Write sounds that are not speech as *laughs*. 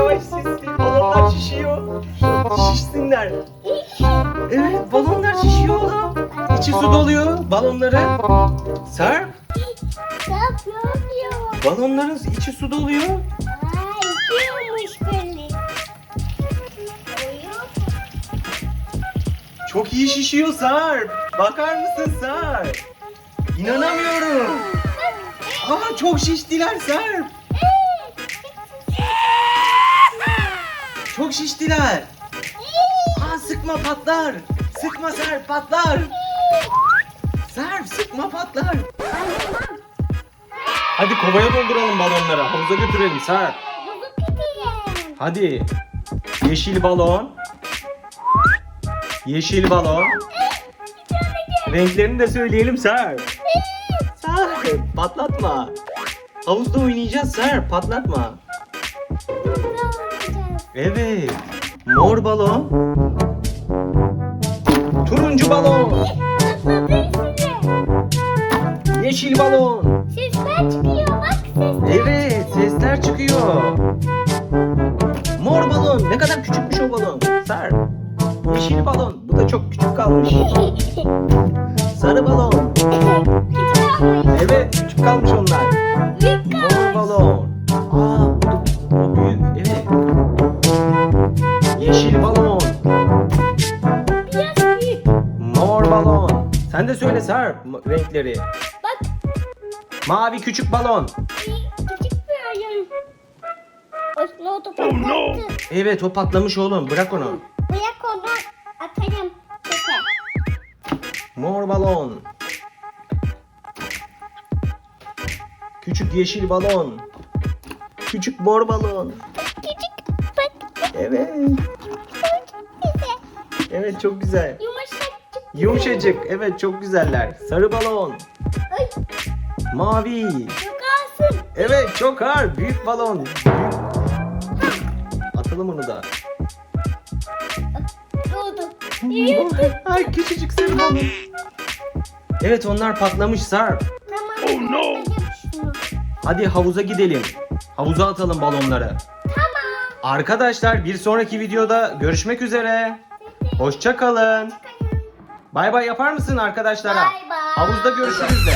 yavaş şişsin. Balonlar şişiyor. Şişsinler. Evet balonlar şişiyor oğlum. İçi su doluyor balonları. Sarp yapıyor diyor. balonların içi su doluyor. Çok iyi şişiyor Sarp. Bakar mısın Sarp? İnanamıyorum. Aa çok şiştiler Sarp. Çok şiştiler. Aa sıkma patlar. Sıkma Sarp patlar. Sarp sıkma patlar. Hadi kovaya dolduralım balonları. Havuza götürelim gideyim. Hadi. Yeşil balon. Yeşil balon. Renklerini de söyleyelim Sarp. Sarp patlatma. Havuzda oynayacağız Sarp patlatma. Evet. Mor balon. Turuncu balon. Yeşil balon. Sesler çıkıyor bak sesler. Evet sesler çıkıyor. Mor balon. Ne kadar küçükmüş o balon. Sarp. Yeşil balon. Bu da çok küçük kalmış. *laughs* Sarı balon. Evet küçük kalmış onlar. Balon. Sen de söyle Sarp renkleri. Bak Mavi küçük balon. küçük bir oyun. Oslo otu patlattı. Evet o patlamış oğlum. Bırak onu. Bırak onu atarım. Çöpe. Mor balon. Küçük yeşil balon. Küçük mor balon. Küçük bak. Evet. Güzel. Evet çok güzel. Yumuşacık. Evet çok güzeller. Sarı balon. Ay Mavi. çok alsın. Evet çok ağır. Büyük balon. Büyük. Atalım onu da. Yürüdü. Ay küçücük sarı balon. Evet onlar patlamış Sarp. Tamam. Oh no. Hadi havuza gidelim. Havuza atalım balonları. Tamam. Arkadaşlar bir sonraki videoda görüşmek üzere. Hoşça kalın. Bay bay yapar mısın arkadaşlara? Bay bay. Havuzda görüşürüz de.